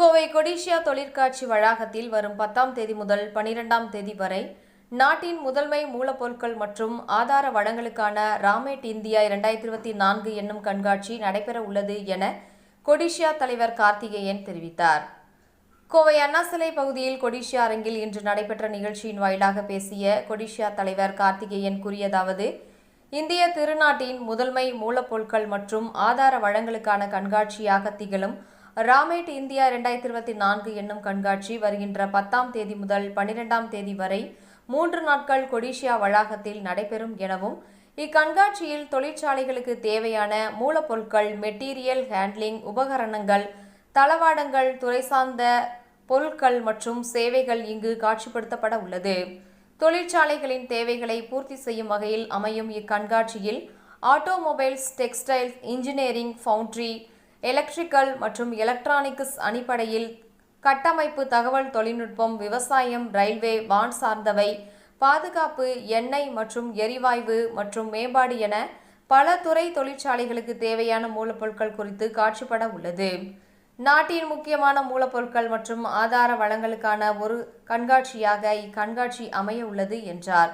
கோவை கொடிஷியா தொழிற்காட்சி வளாகத்தில் வரும் பத்தாம் தேதி முதல் பனிரெண்டாம் தேதி வரை நாட்டின் முதன்மை மூலப்பொருட்கள் மற்றும் ஆதார வளங்களுக்கான ராமேட் இந்தியா இரண்டாயிரத்தி இருபத்தி நான்கு என்னும் கண்காட்சி நடைபெற உள்ளது என கொடிஷியா தலைவர் கார்த்திகேயன் தெரிவித்தார். கோவை அண்ணா சிலை பகுதியில் கொடிஷியா அரங்கில் இன்று நடைபெற்ற நிகழ்ச்சியின் வாயிலாக பேசிய கொடிஷியா தலைவர் கார்த்திகேயன் கூறியதாவது இந்திய திருநாட்டின் முதன்மை மூலப்பொருட்கள் மற்றும் ஆதார வளங்களுக்கான கண்காட்சியாக திகழும் ராமேட் இந்தியா இரண்டாயிரத்தி இருபத்தி நான்கு என்னும் கண்காட்சி வருகின்ற பத்தாம் தேதி முதல் பனிரெண்டாம் தேதி வரை மூன்று நாட்கள் கொடிஷியா வளாகத்தில் நடைபெறும் எனவும் இக்கண்காட்சியில் தொழிற்சாலைகளுக்கு தேவையான மூலப்பொருட்கள் மெட்டீரியல் ஹேண்ட்லிங் உபகரணங்கள் தளவாடங்கள் துறை சார்ந்த பொருட்கள் மற்றும் சேவைகள் இங்கு காட்சிப்படுத்தப்பட உள்ளது. தொழிற்சாலைகளின் தேவைகளை பூர்த்தி செய்யும் வகையில் அமையும் இக்கண்காட்சியில் automobiles textiles engineering foundry electrical மற்றும் எலக்ட்ரானிக்ஸ் அடிப்படையில் கட்டமைப்பு தகவல் தொழில்நுட்பம் விவசாயம் ரயில்வே வான் சார்ந்தவை பாதுகாப்பு எண்ணெய் மற்றும் எரிவாயு மற்றும் மேம்பாடு என பல துறை தொழிற்சாலைகளுக்கு தேவையான மூலப்பொருட்கள் குறித்து காட்சிப்பட உள்ளது. நாட்டின் முக்கியமான மூலப்பொருட்கள் மற்றும் ஆதார வளங்களுக்கான ஒரு கண்காட்சியாக இக்கண்காட்சி அமைய உள்ளது என்றார்.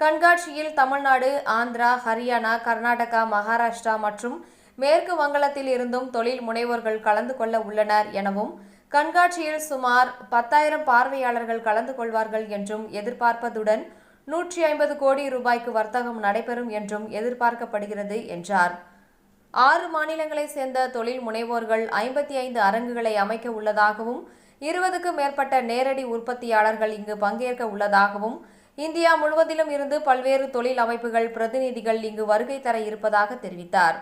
கண்காட்சியில் தமிழ்நாடு ஆந்திரா ஹரியானா கர்நாடகா மகாராஷ்டிரா மற்றும் மேற்கு வங்கத்தில் இருந்தும் தொழில் முனைவோர்கள் கலந்து கொள்ள உள்ளனர் எனவும் கண்காட்சியில் சுமார் பத்தாயிரம் பார்வையாளர்கள் கலந்து கொள்வார்கள் என்றும் எதிர்பார்ப்பதுடன் நூற்றி ஐம்பது கோடி ரூபாய்க்கு வர்த்தகம் நடைபெறும் என்றும் எதிர்பார்க்கப்படுகிறது என்றார். ஆறு மாநிலங்களை சேர்ந்த தொழில் முனைவோர்கள் ஐம்பத்தி ஐந்து அரங்குகளை அமைக்க உள்ளதாகவும் இருபதுக்கும் மேற்பட்ட நேரடி உற்பத்தியாளர்கள் இங்கு பங்கேற்க உள்ளதாகவும் இந்தியா முழுவதிலும் இருந்து பல்வேறு தொழில் அமைப்புகள் பிரதிநிதிகள் இங்கு வருகை தர இருப்பதாக தெரிவித்தார்.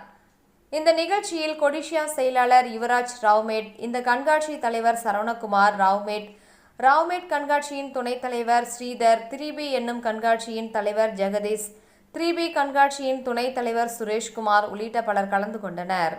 இந்த நிகழ்ச்சியில் கொடிஷியா செயலாளர் யுவராஜ் ராவ்மேட் இந்த கண்காட்சி தலைவர் சரவணகுமார் ராவ்மேட் ராவ்மேட் கண்காட்சியின் துணைத் தலைவர் ஸ்ரீதர் த்ரீபி என்னும் கண்காட்சியின் தலைவர் ஜெகதீஷ் த்ரீபி கண்காட்சியின் துணைத் தலைவர் சுரேஷ்குமார் உள்ளிட்ட பலர் கலந்து கொண்டனர்.